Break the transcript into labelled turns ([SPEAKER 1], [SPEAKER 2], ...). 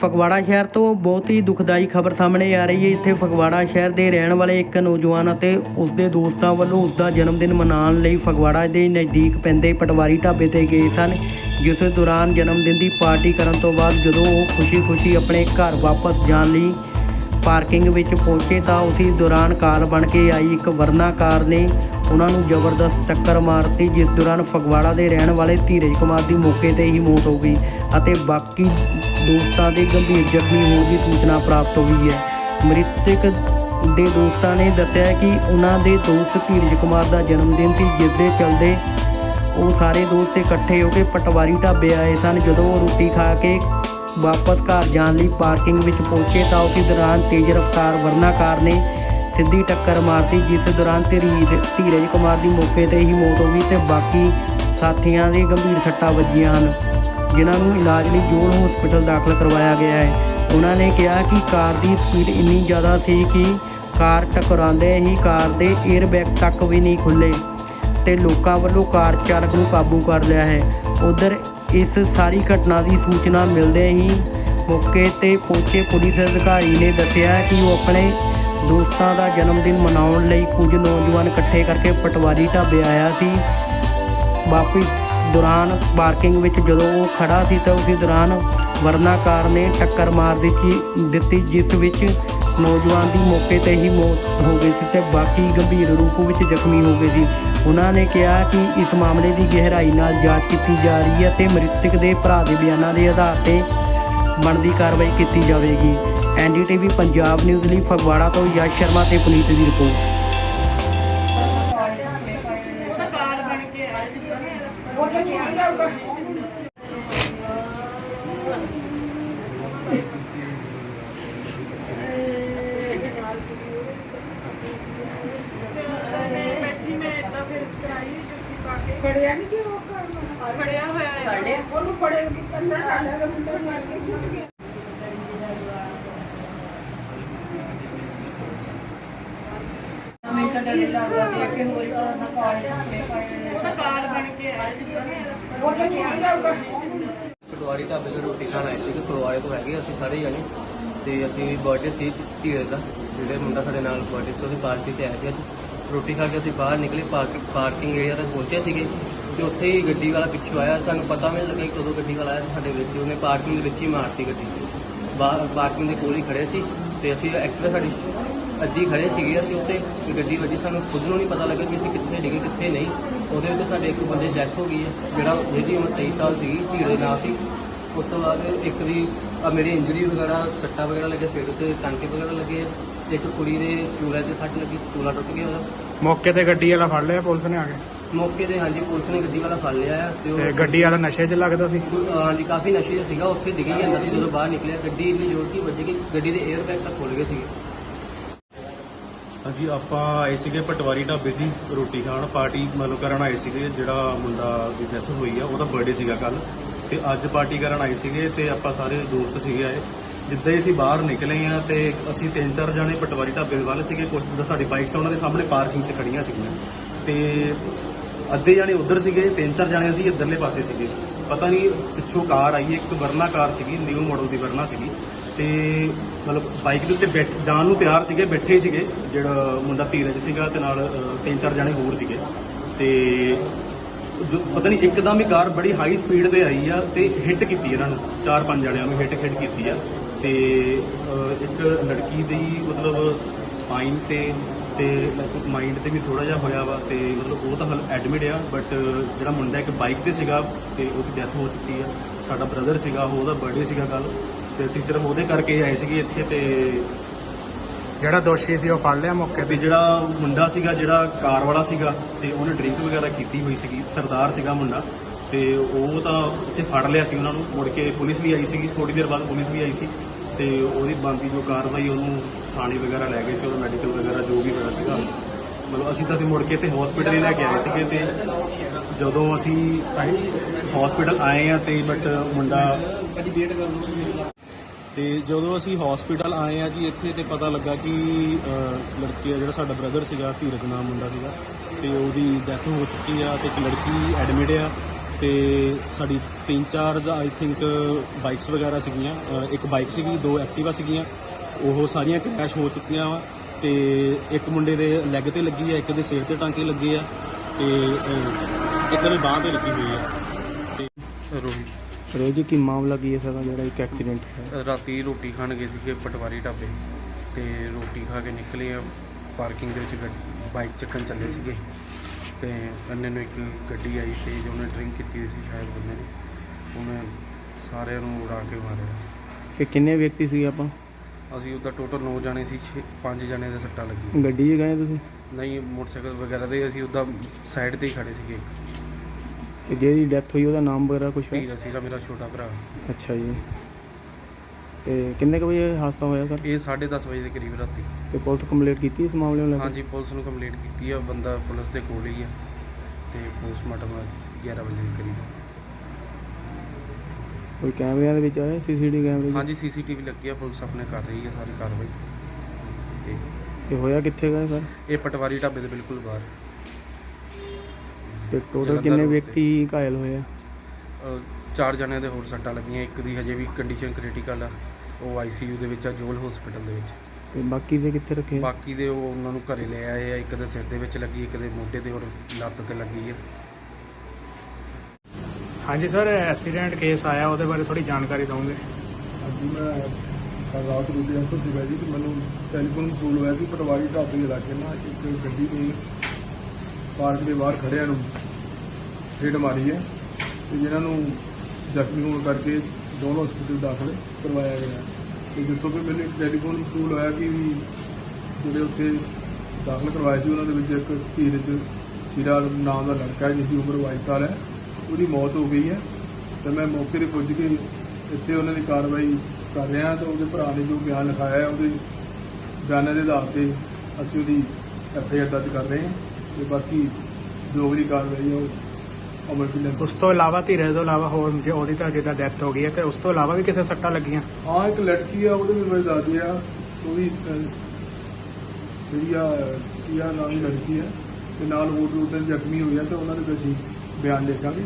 [SPEAKER 1] ਫਗਵਾੜਾ ਸ਼ਹਿਰ ਤੋਂ ਬਹੁਤ ਹੀ ਦੁਖਦਾਈ ਖਬਰ ਸਾਹਮਣੇ ਆ ਰਹੀ ਹੈ। ਇੱਥੇ ਫਗਵਾੜਾ ਸ਼ਹਿਰ ਦੇ ਰਹਿਣ ਵਾਲੇ ਇੱਕ ਨੌਜਵਾਨ ਅਤੇ ਉਸਦੇ ਦੋਸਤਾਂ ਵੱਲੋਂ ਉਸਦਾ ਜਨਮ ਦਿਨ ਮਨਾਉਣ ਲਈ ਫਗਵਾੜਾ ਦੇ ਨਜ਼ਦੀਕ ਪੈਂਦੇ ਪਟਵਾਰੀ ਢਾਬੇ ਤੇ ਗਏ ਸਨ, ਜਿਸ ਦੌਰਾਨ ਜਨਮ ਦਿਨ ਦੀ ਪਾਰਟੀ ਕਰਨ ਤੋਂ ਬਾਅਦ ਜਦੋਂ ਉਹ ਖੁਸ਼ੀ-ਖੁਸ਼ੀ ਆਪਣੇ ਘਰ ਵਾਪਸ ਜਾਣ ਲਈ ਪਾਰਕਿੰਗ ਵਿੱਚ ਪਹੁੰਚੇ ਤਾਂ ਉਸੇ ਦੌਰਾਨ ਕਾਰ ਬਣ ਕੇ ਆਈ। ਇੱਕ ਵਰਨਾ ਕਾਰ ਨੇ ਉਹਨਾਂ ਨੂੰ ਜ਼ਬਰਦਸਤ ਟੱਕਰ ਮਾਰਤੀ, ਜਿਸ ਦੌਰਾਨ ਫਗਵਾੜਾ ਦੇ ਰਹਿਣ ਵਾਲੇ ਧੀਰਜ ਕੁਮਾਰ ਦੀ ਮੌਕੇ ਤੇ ਹੀ ਮੌਤ ਹੋ ਗਈ ਅਤੇ ਬਾਕੀ ਦੋਸਤਾਂ ਦੇ ਗੰਭੀਰ ਜ਼ਖਮੀ ਹੋਣ ਦੀ ਸੂਚਨਾ ਪ੍ਰਾਪਤ ਹੋਈ ਹੈ। ਮ੍ਰਿਤਕ ਦੇ ਦੋਸਤਾਂ ਨੇ ਦੱਸਿਆ ਕਿ ਉਹਨਾਂ ਦੇ ਦੋਸਤ ਧੀਰਜ ਕੁਮਾਰ ਦਾ ਜਨਮ ਦਿਨ ਸੀ, ਜਿਸ ਦੇ ਚਲਦੇ ਉਹ ਸਾਰੇ ਦੋਸਤ ਇਕੱਠੇ ਹੋ ਕੇ ਪਟਵਾਰੀ ਢਾਬੇ ਆਏ ਸਨ। ਜਦੋਂ ਉਹ ਰੋਟੀ ਖਾ ਕੇ ਵਾਪਸ ਘਰ ਜਾਣ ਲਈ ਪਾਰਕਿੰਗ ਵਿੱਚ ਪਹੁੰਚੇ ਤਾਂ ਉਸ ਦੌਰਾਨ ਤੇਜ਼ ਰਫ਼ਤਾਰ ਵਰਨਾਕਾਰ ਨੇ ਸਿੱਧੀ ਟੱਕਰ ਮਾਰਤੀ ਜਿਸ ਦੌਰਾਨ ਧੀਰਜ ਧੀਰਜ ਕੁਮਾਰ ਦੀ ਮੌਕੇ ਤੇ ਹੀ ਮੌਤ ਹੋ ਗਈ ਤੇ ਬਾਕੀ ਸਾਥੀਆਂ ਦੇ ਗੰਭੀਰ ਸੱਟਾਂ ਵੱਜੀਆਂ ਹਨ, ਜਿਨ੍ਹਾਂ ਨੂੰ ਇਲਾਜ ਲਈ ਜੋਲ ਹਸਪੀਟਲ ਦਾਖਲ ਕਰਵਾਇਆ ਗਿਆ ਹੈ। ਉਹਨਾਂ ਨੇ ਕਿਹਾ ਕਿ ਕਾਰ ਦੀ ਸਪੀਡ ਇੰਨੀ ਜ਼ਿਆਦਾ ਸੀ ਕਿ ਕਾਰ ਟਕਰਾਉਂਦੇ ਹੀ ਕਾਰ ਦੇ 에ਅਰਬੈਗ ਤੱਕ ਵੀ ਨਹੀਂ ਖੁੱਲੇ ਤੇ ਲੋਕਾਂ ਵੱਲੋਂ ਕਾਰ ਚਾਲਕ ਨੂੰ ਕਾਬੂ ਕਰ ਲਿਆ ਹੈ। ਉਧਰ ਇਸ ਸਾਰੀ ਘਟਨਾ ਦੀ ਸੂਚਨਾ ਮਿਲਦੇ ਹੀ ਮੌਕੇ ਤੇ ਪਹੁੰਚੇ ਪੁਲਿਸ ਅਧਿਕਾਰੀ ਨੇ ਦੱਸਿਆ ਕਿ ਉਹ ਆਪਣੇ ਦੋਸਤਾਂ ਦਾ ਜਨਮ ਦਿਨ ਮਨਾਉਣ ਲਈ ਕੁਝ ਨੌਜਵਾਨ ਇਕੱਠੇ ਕਰਕੇ ਪਟਵਾਰੀ ਢਾਬੇ ਆਇਆ ਸੀ। ਵਾਪਸ ਦੌਰਾਨ ਪਾਰਕਿੰਗ ਵਿੱਚ ਜਦੋਂ ਉਹ ਖੜਾ ਸੀ ਤਾਂ ਉਸੇ ਦੌਰਾਨ ਵਰਨਾਕਾਰ ਨੇ ਟੱਕਰ ਮਾਰ ਦਿੱਤੀ ਦਿੱਤੀ, ਜਿਸ ਵਿੱਚ ਨੌਜਵਾਨ ਦੀ ਮੌਕੇ ਤੇ ਹੀ ਮੌਤ ਹੋ ਗਈ ਸੀ ਤੇ ਬਾਕੀ ਗੰਭੀਰ ਰੂਪ ਵਿੱਚ ਜ਼ਖਮੀ ਹੋ ਗਏ ਸੀ। ਉਹਨਾਂ ਨੇ ਕਿਹਾ ਕਿ ਇਸ ਮਾਮਲੇ ਦੀ ਗਹਿਰਾਈ ਨਾਲ ਜਾਂਚ ਕੀਤੀ ਜਾ ਰਹੀ ਹੈ ਤੇ ਮ੍ਰਿਤਕ ਦੇ ਭਰਾ ਦੇ ਬਿਆਨਾਂ ਦੇ ਆਧਾਰ ਤੇ ਬਣਦੀ ਕਾਰਵਾਈ ਕੀਤੀ ਜਾਵੇਗੀ। ਐਨਡੀਟੀਵੀ ਪੰਜਾਬ ਨਿਊਜ਼ ਲਈ ਫਗਵਾੜਾ ਤੋਂ ਯਸ਼ ਸ਼ਰਮਾ ਤੇ ਪੁਨੀਤ ਦੀ ਰਿਪੋਰਟ।
[SPEAKER 2] ਫੜਿਆ ਨਹੀਂ ਕਿ ਉਹ ਫੜਿਆ ਹੋਇਆ ਹੈ ਉਹਨੂੰ ਫੜੇ ਕਿ ਕੰਨਾ ਸਾਡਾ ਦਾ ਮੁੰਡਾ ਮਾਰ ਕੇ ਕੁੱਟ ਗਿਆ ਉਹ ਤਾਂ ਚੁੱਕ ਜਾਊਗਾ।
[SPEAKER 3] ਪਟਵਾਰੀ ਢਾਬੇ ਤੇ ਰੋਟੀ ਖਾਣ ਆਏ ਸੀਗੇ ਪਟਵਾਰੇ ਤੋਂ ਹੈਗੇ ਅਸੀਂ ਸਾਰੇ ਜਾਣੇ। ਤੇ ਅਸੀਂ ਬਰਥਡੇ ਸੀ ਧੀਰੇ ਦਾ ਜਿਹੜੇ ਮੁੰਡਾ ਸਾਡੇ ਨਾਲ ਬਰਥਡੇ ਸੀ ਉਹਦੀ ਪਾਰਟੀ ਤੇ ਆਏ ਸੀ ਅੱਜ। ਰੋਟੀ ਖਾ ਕੇ ਅਸੀਂ ਬਾਹਰ ਨਿਕਲੇ ਪਾਰਕਿੰਗ ਪਾਰਕਿੰਗ ਏਰੀਆ ਤੱਕ ਪਹੁੰਚੇ ਸੀਗੇ ਤੇ ਉੱਥੇ ਹੀ ਗੱਡੀ ਵਾਲਾ ਪਿੱਛੋਂ ਆਇਆ। ਸਾਨੂੰ ਪਤਾ ਵੀ ਨਹੀਂ ਲੱਗਿਆ ਕਿ ਕਦੋਂ ਗੱਡੀ ਵਾਲਾ ਆਇਆ ਸਾਡੇ ਵਿੱਚ। ਉਹਨੇ ਪਾਰਕਿੰਗ ਦੇ ਵਿੱਚ ਹੀ ਮਾਰਤੀ ਗੱਡੀ। ਬਾਹਰ ਪਾਰਕਿੰਗ ਦੇ ਕੋਲ ਹੀ ਖੜੇ ਸੀ ਤੇ ਅਸੀਂ ਐਕਟਰ ਸਾਡੀ ਅੱਧੀ ਖੜੇ ਸੀਗੇ ਅਸੀਂ ਉੱਤੇ ਤੇ ਗੱਡੀ ਵੱਜੀ, ਸਾਨੂੰ ਖੁਦ ਨੂੰ ਨਹੀਂ ਪਤਾ ਲੱਗਾ ਕਿ ਅਸੀਂ ਕਿੱਥੇ ਡਿੱਗੇ, ਕਿੱਥੇ ਨਹੀਂ। ਉਹਦੇ ਵਿੱਚ ਸਾਡੇ ਇੱਕ ਬੰਦੇ ਡੈਥ ਹੋ ਗਈ ਹੈ, ਜਿਹੜਾ ਜਿਹਦੀ ਉਮਰ 23 ਸਾਲ ਸੀਗੀ ਧੀਰੇ ਨਾਲ ਸੀ। ਉਸ ਤੋਂ ਬਾਅਦ ਇੱਕ ਦੀ ਆ ਮੇਰੀ ਇੰਜਰੀ ਵਗੈਰਾ ਸੱਟਾਂ ਵਗੈਰਾ ਲੱਗੇ ਸਿਰ ਤੇ ਟਾਂਕੇ ਵਗੈਰਾ ਲੱਗੇ। ਆ। ਇੱਕ ਕੁੜੀ ਦੇ ਚੂਲੇ ਤੇ ਸੱਟ ਲੱਗੀ ਚੂਲਾ ਟੁੱਟ ਗਿਆ ਉਹਦਾ।
[SPEAKER 4] ਮੌਕੇ ਤੇ ਗੱਡੀ ਵਾਲਾ ਫੜ ਲਿਆ ਪੁਲਿਸ ਨੇ ਆ ਕੇ?
[SPEAKER 3] ਮੌਕੇ ਤੇ ਹਾਂਜੀ ਪੁਲਿਸ ਨੇ ਗੱਡੀ ਵਾਲਾ ਫੜ ਲਿਆ ਆ ਤੇ
[SPEAKER 4] ਤੇ
[SPEAKER 3] ਉਹ
[SPEAKER 4] ਗੱਡੀ ਵਾਲਾ ਨਸ਼ੇ 'ਚ ਲੱਗਦਾ ਸੀ?
[SPEAKER 3] ਹਾਂਜੀ ਕਾਫੀ ਨਸ਼ੇ 'ਚ ਸੀਗਾ ਉੱਥੇ ਡਿੱਗੀ ਜਾਂਦਾ ਸੀ ਜਦੋਂ ਬਾਹਰ ਨਿਕਲਿਆ। ਗੱਡੀ ਇੰਨੀ ਜ਼ੋਰ ਦੀ ਵੱਜੀ ਕਿ ਗੱਡੀ ਦੇ 에ਅਰ ਬੈਗ ਤੱਕ ਖੁੱਲ ਗਏ ਸੀਗੇ।
[SPEAKER 5] ਹਾਂਜੀ ਆਪਾਂ ਆਏ ਸੀਗੇ ਪਟਵਾਰੀ ਢਾਬੇ ਦੀ ਰੋਟੀ ਖਾਣ ਪਾਰਟੀ ਮਤਲਬ ਕਰਨ ਆਏ ਸੀਗੇ ਜਿਹੜਾ ਮੁੰਡਾ ਦੀ ਡੈਥ ਹੋਈ ਆ ਉਹਦਾ ਬਰਥਡੇ ਸੀਗਾ ਕੱਲ ਤੇ ਅੱਜ ਪਾਰਟੀ ਕਰਨ ਆਏ ਸੀਗੇ ਤੇ ਆਪਾਂ ਸਾਰੇ ਦੋਸਤ ਸੀਗੇ ਆਏ। ਜਿੱਦਾਂ ਹੀ ਅਸੀਂ ਬਾਹਰ ਨਿਕਲੇ ਆ ਤੇ ਅਸੀਂ ਤਿੰਨ ਚਾਰ ਜਣੇ ਪਟਵਾਰੀ ਢਾਬੇ ਵੱਲ ਸੀਗੇ ਕੁਝ ਜਿੱਦਾਂ ਸਾਡੀ ਬਾਈਕਸ ਉਹਨਾਂ ਦੇ ਸਾਹਮਣੇ ਪਾਰਕਿੰਗ 'ਚ ਖੜੀਆਂ ਸੀਗੀਆਂ। ਤੇ ਅੱਧੇ ਜਣੇ ਉੱਧਰ ਸੀਗੇ, ਤਿੰਨ ਚਾਰ ਜਣੇ ਅਸੀਂ ਇੱਧਰਲੇ ਪਾਸੇ ਸੀਗੇ। ਪਤਾ ਨਹੀਂ ਪਿੱਛੋਂ ਕਾਰ ਆਈ, ਇੱਕ ਵਰਨਾ ਕਾਰ ਸੀਗੀ, ਨਿਊ ਮਾਡਲ ਦੀ ਵਰਨਾ ਸੀਗੀ। ਤੇ ਮਤਲਬ ਬਾਈਕ ਦੇ ਉੱਤੇ ਬੈਠ, ਜਾਣ ਨੂੰ ਤਿਆਰ ਸੀਗੇ, ਬੈਠੇ ਹੀ ਸੀਗੇ। ਜਿਹੜਾ ਮੁੰਡਾ ਧੀਰਜ ਸੀਗਾ ਤੇ ਨਾਲ ਤਿੰਨ ਚਾਰ ਜਣੇ ਹੋਰ ਸੀਗੇ। ਤੇ ਜੋ ਪਤਾ ਨਹੀਂ ਇੱਕਦਮ ਹੀ ਕਾਰ ਬੜੀ ਹਾਈ ਸਪੀਡ ਤੇ ਆਈ ਆ ਤੇ ਹਿੱਟ ਕੀਤੀ ਇਹਨਾਂ ਨੂੰ ਚਾਰ ਪੰਜ ਜਣਿਆਂ ਨੂੰ ਹਿੱਟ ਹਿੱਟ ਕੀਤੀ ਆ। ਤੇ ਅ, ਇੱਕ ਲੜਕੀ ਦੀ ਮਤਲਬ ਸਪਾਈਨ ਤੇ ਤੇ ਮਾਈਂਡ ਤੇ ਵੀ ਥੋੜਾ ਜਿਹਾ ਹੋਇਆ ਵਾ ਤੇ ਮਤਲਬ ਉਹ ਤਾਂ ਹਲ ਐਡਮਿਟ ਆ ਬਟ ਜਿਹੜਾ ਮੁੰਡਾ ਇੱਕ ਬਾਈਕ ਤੇ ਸੀਗਾ ਤੇ ਉਹਦੀ ਡੈਥ ਹੋ ਚੁੱਕੀ ਆ। ਸਾਡਾ ਬ੍ਰਦਰ ਸੀਗਾ ਉਹਦਾ ਬਰਥਡੇ ਸੀਗਾ ਕੱਲ ਤੇ ਅਸੀਂ ਸਿਰਫ ਉਹਦੇ ਕਰਕੇ ਆਏ ਸੀਗੇ ਇੱਥੇ ਤੇ
[SPEAKER 4] ਜਿਹੜਾ ਦੋਸ਼ੀ ਸੀ ਉਹ ਫੜ ਲਿਆ ਮੌਕੇ
[SPEAKER 5] ਤੇ।
[SPEAKER 4] ਤੇ
[SPEAKER 5] ਜਿਹੜਾ ਮੁੰਡਾ ਸੀਗਾ, ਜਿਹੜਾ ਕਾਰ ਵਾਲਾ ਸੀਗਾ, ਤੇ ਉਹਨੇ ਡਰਿੰਕ ਵਗੈਰਾ ਕੀਤੀ ਹੋਈ ਸੀਗੀ, ਸਰਦਾਰ ਸੀਗਾ ਮੁੰਡਾ। ਤੇ ਉਹ ਤਾਂ ਉੱਥੇ ਫੜ ਲਿਆ ਸੀ ਉਹਨਾਂ ਨੂੰ। ਮੁੜ ਕੇ ਪੁਲਿਸ ਵੀ ਆਈ ਸੀਗੀ ਥੋੜੀ ਦੇਰ ਬਾਅਦ ਪੁਲਿਸ ਵੀ ਆਈ ਸੀ। ਤੇ ਉਹਦੀ ਬੰਦੀ ਜੋ ਕਾਰਵਾਈ, ਉਹਨੂੰ ਥਾਣੇ ਵਗੈਰਾ ਲੈ ਗਏ ਸੀ, ਉਹਦਾ ਮੈਡੀਕਲ ਵਗੈਰਾ ਜੋ ਵੀ ਹੋਇਆ ਸੀਗਾ। ਮਤਲਬ ਅਸੀਂ ਤਾਂ ਫਿਰ ਮੁੜ ਕੇ ਤੇ ਹਸਪੀਟਲ ਹੀ ਲੈ ਕੇ ਆਏ ਸੀਗੇ ਤੇ ਜਦੋਂ ਅਸੀਂ ਹਸਪੀਟਲ ਆਏ ਆ ਤੇ ਬਟ ਮੁੰਡਾ ਤੇ ਜਦੋਂ ਅਸੀਂ ਹਸਪੀਟਲ ਆਏ ਆ ਜੀ, ਇੱਥੇ ਤੇ ਪਤਾ ਲੱਗਾ ਕਿ ਲੜਕੀ ਆ, ਜਿਹੜਾ ਸਾਡਾ ਬ੍ਰਦਰ ਸੀਗਾ, ਧੀਰਜ ਨਾਮ ਮੁੰਡਾ ਸੀਗਾ, ਤੇ ਉਹਦੀ ਡੈਥ ਹੋ ਚੁੱਕੀ ਆ ਤੇ ਇੱਕ ਲੜਕੀ ਐਡਮਿਟ ਆ ਤੇ ਸਾਡੀ ਤਿੰਨ ਚਾਰ ਆਈ ਥਿੰਕ ਬਾਈਕਸ ਵਗੈਰਾ ਸੀਗੀਆਂ ਇੱਕ ਬਾਈਕ ਸੀਗੀ, ਦੋ ਐਕਟਿਵਾ ਸੀਗੀਆਂ, ਉਹ ਸਾਰੀਆਂ ਕ੍ਰੈਸ਼ ਹੋ ਚੁੱਕੀਆਂ ਵਾ ਤੇ ਇੱਕ ਮੁੰਡੇ ਦੇ ਲੈਗ ਤੇ ਲੱਗੀ ਆ, ਇੱਕ ਦੇ ਸਿਰ ਤੇ ਟਾਂਕੇ ਲੱਗੇ ਆ ਤੇ ਇੱਕ ਦੇ ਬਾਹ ਤੇ ਲੱਗੀ ਹੋਈ ਆ। ਤੇ ਰੋਹਿਤ।
[SPEAKER 4] ਰੋਜੀ ਕੀ ਮਾਮਲਾ ਕੀ ਹੈ ਸਾਰਾ ਜਿਹੜਾ ਇੱਕ ਐਕਸੀਡੈਂਟ ਹੈ
[SPEAKER 6] ਰਾਤੀ ਰੋਟੀ ਖਾਣ ਗਏ ਸੀਗੇ ਪਟਵਾਰੀ ਢਾਬੇ ਤੇ ਰੋਟੀ ਖਾ ਕੇ ਨਿਕਲੇ ਆ ਪਾਰਕਿੰਗ ਦੇ ਵਿੱਚ ਗੱਡੀ- ਬਾਈਕ ਚੱਕਣ ਚੱਲੇ ਸੀਗੇ ਤੇ ਅੰਨੇ ਨੂੰ ਇੱਕ ਗੱਡੀ ਆਈ ਤੇ ਜੋ ਉਹਨੇ ਡਰਿੰਕ ਕੀਤੀ ਸੀ ਸ਼ਾਇਦ ਬੰਦੇ ਨੇ ਉਹਨੇ ਸਾਰਿਆਂ ਨੂੰ ਉਡਾ ਕੇ ਮਾਰਿਆ।
[SPEAKER 4] ਕਿ ਕਿੰਨੇ ਵਿਅਕਤੀ ਸੀ ਆਪਾਂ?
[SPEAKER 6] ਅਸੀਂ ਉਹਦਾ ਟੋਟਲ 9 ਜਾਣੇ ਸੀ 5 ਜਾਣੇ ਦੇ ਸੱਟਾਂ ਲੱਗੀਆਂ।
[SPEAKER 4] ਗੱਡੀ 'ਚ ਗਏ ਤੁਸੀਂ?
[SPEAKER 6] ਨਹੀਂ ਮੋਟਰਸਾਈਕਲ ਵਗੈਰਾ ਦੇ ਅਸੀਂ ਉਹਦਾ ਸਾਈਡ ਤੇ ਹੀ ਖੜੇ ਸੀਗੇ।
[SPEAKER 4] ਤੇ ਜਿਹਦੀ ਡੈਥ ਹੋਈ ਉਹਦਾ ਨਾਮ ਵਗੈਰਾ ਕੁਝ ਹੈ?
[SPEAKER 6] ਧੀਰਾ ਸੀਗਾ ਮੇਰਾ ਛੋਟਾ ਭਰਾ।
[SPEAKER 4] ਅੱਛਾ ਜੀ। ਤੇ ਕਿੰਨੇ ਕੁ ਵਜੇ ਹਾਦਸਾ ਹੋਇਆ ਸਰ?
[SPEAKER 6] ਇਹ 10:30 ਵਜੇ ਦੇ ਕਰੀਬ ਰਾਤੀ।
[SPEAKER 4] ਤੇ ਪੁਲਿਸ ਕੰਪਲੀਟ ਕੀਤੀ ਇਸ ਮਾਮਲੇ ਨੂੰ ਲੈ ਕੇ?
[SPEAKER 6] ਹਾਂਜੀ ਪੁਲਿਸ ਨੂੰ ਕੰਪਲੀਟ ਕੀਤੀ ਆ। ਬੰਦਾ ਪੁਲਿਸ ਦੇ ਕੋਲ ਹੀ ਆ ਤੇ ਪੋਸਟਮਾਰਟਮ 11 ਵਜੇ ਦੇ ਕਰੀਬ।
[SPEAKER 4] ਕੋਈ ਕੈਮਰਿਆਂ ਦੇ ਵਿੱਚ ਆਇਆ? ਸੀਸੀਟੀ ਕੈਮਰੇ 'ਚ?
[SPEAKER 6] ਹਾਂਜੀ ਸੀਸੀਟੀਵੀ ਲੱਗੀ ਆ। ਪੁਲਿਸ ਆਪਣੇ ਕਰ ਰਹੀ ਹੈ ਸਾਰੀ ਕਾਰਵਾਈ। ਤੇ
[SPEAKER 4] ਤੇ ਹੋਇਆ ਕਿੱਥੇ ਗਏ ਸਰ?
[SPEAKER 6] ਇਹ ਪਟਵਾਰੀ ਢਾਬੇ ਦੇ ਬਿਲਕੁਲ ਬਾਹਰ।
[SPEAKER 4] ਤੇ ਟੋਟਲ
[SPEAKER 6] ਜਲੰਧਰ
[SPEAKER 4] ਕਿੰਨੇ
[SPEAKER 6] road ਤੇ।
[SPEAKER 4] ਵਿਅਕਤੀ ਘਾਇਲ ਹੋਏ ਆ
[SPEAKER 6] ਅਹ ਚਾਰ ਜਣਿਆਂ ਦੇ ਹੋਰ ਸੱਟਾਂ ਲੱਗੀਆਂ ਇੱਕ ਦੀ ਹਜੇ ਵੀ ਕੰਡੀਸ਼ਨ ਕ੍ਰਿਟੀਕਲ ਆ ਉਹ ਆਈਸੀਯੂ ਦੇ ਵਿੱਚ ਆ ਜੋਲ ਹਸਪੀਟਲ ਦੇ ਵਿੱਚ
[SPEAKER 4] ਤੇ ਬਾਕੀ ਦੇ ਕਿੱਥੇ ਰੱਖੇ ਆ?
[SPEAKER 6] ਬਾਕੀ ਦੇ ਉਹ ਉਹਨਾਂ ਨੂੰ ਘਰੇ ਲੈ ਆਏ ਆ ਇੱਕ ਦੇ ਸਿਰ ਦੇ ਵਿੱਚ ਲੱਗੀ ਇੱਕ ਦੇ ਮੋਢੇ ਤੇ ਔਰ ਲੱਤ ਤੇ ਲੱਗੀ ਆ
[SPEAKER 4] ਹਾਂਜੀ ਸਰ ਐਕਸੀਡੈਂਟ ਕੇਸ ਆਇਆ ਉਹਦੇ ਬਾਰੇ ਥੋੜੀ ਜਾਣਕਾਰੀ ਦਵਾਂਗੇ
[SPEAKER 7] ਹਾਂਜੀ ਮੈਂ ਕੱਲ੍ਹ ਰਾਤ ਨੂੰ ਦੇ ਅੰਸਰ ਸੀਗਾ ਜੀ ਕਿ ਮੈਨੂੰ ਟੈਲੀਫੋਨ ਵਸੂਲ ਹੋਇਆ ਕਿ ਪਟਵਾਰੀ ਢਾਬੇ ਦੇ ਇਲਾਕੇ ਨਾਲ ਇੱਕ ਗੱਡੀ ਨੇ ਪਾਰਕ ਦੇ ਬਾਹਰ ਖੜਿਆਂ ਨੂੰ ਹਿੱਟ ਮਾਰੀ ਹੈ ਤੇ ਜਿਨ੍ਹਾਂ ਨੂੰ ਜ਼ਖਮੀ ਹੋਣ ਕਰਕੇ ਦੋਨੋਂ ਹਸਪੀਟਲ ਦਾਖਲ ਕਰਵਾਇਆ ਗਿਆ। ਤੇ ਜਿੱਥੋਂ ਕਿ ਮੈਨੂੰ ਇੱਕ ਟੈਲੀਫੋਨ ਵਸੂਲ ਹੋਇਆ ਕਿ ਵੀ ਜਿਹੜੇ ਉੱਥੇ ਦਾਖਲ ਕਰਵਾਏ ਸੀ, ਉਹਨਾਂ ਦੇ ਵਿੱਚ ਇੱਕ ਧੀਰਜ ਸਿਰਾ ਨਾਮ ਦਾ ਲੜਕਾ ਹੈ ਜਿਸ ਦੀ ਉਮਰ 22 ਸਾਲ ਹੈ। ਉਹਦੀ ਮੌਤ ਹੋ ਗਈ ਹੈ। ਤੇ ਮੈਂ ਮੌਕੇ ਤੇ ਪੁੱਜ ਕੇ ਇੱਥੇ ਉਹਨਾਂ ਦੀ ਕਾਰਵਾਈ ਕਰ ਰਿਹਾ ਤਾਂ ਉਹਦੇ ਭਰਾ ਨੇ ਜੋ ਬਿਆਨ ਲਿਖਾਇਆ ਹੈ, ਉਹਦੇ ਬਿਆਨਾਂ ਦੇ ਆਧਾਰ ਤੇ ਅਸੀਂ ਉਹਦੀ ਐਫ ਆਈ ਆਰ ਦਰਜ ਕਰ ਰਹੇ ਹਾਂ। ਤੇ ਬਾਕੀ ਜੋ ਵੀ ਕਾਰਵਾਈ ਹੈ ਉਹ ਵਿੱਚ ਲਿਆਂਦੀ
[SPEAKER 4] ਉਸ ਤੋਂ ਇਲਾਵਾ ਧੀਰੇ ਤੋਂ ਇਲਾਵਾ ਹੋਰ ਜੇ ਉਹਦੀ ਤਾਂ ਜਿੱਦਾਂ ਡੈਥ ਹੋ ਗਈ ਹੈ ਤੇ ਉਸ ਤੋਂ ਇਲਾਵਾ ਵੀ ਕਿਸੇ ਸੱਟਾਂ ਲੱਗੀਆਂ?
[SPEAKER 7] ਹਾਂ ਇੱਕ ਲੜਕੀ ਆ ਉਹਦੇ ਵੀ ਮੈਂ ਦੱਸਦੀ ਆ ਉਹ ਵੀ ਸੀਆ ਸੀਆ ਨਾਮ ਦੀ ਲੜਕੀ ਹੈ ਤੇ ਨਾਲ ਹੋਰ ਦੋ ਤਿੰਨ ਜ਼ਖਮੀ ਹੋਏ ਆ ਤੇ ਉਹਨਾਂ ਦੇ ਵੀ ਅਸੀਂ ਬਿਆਨ ਲਿਖਾਂਗੇ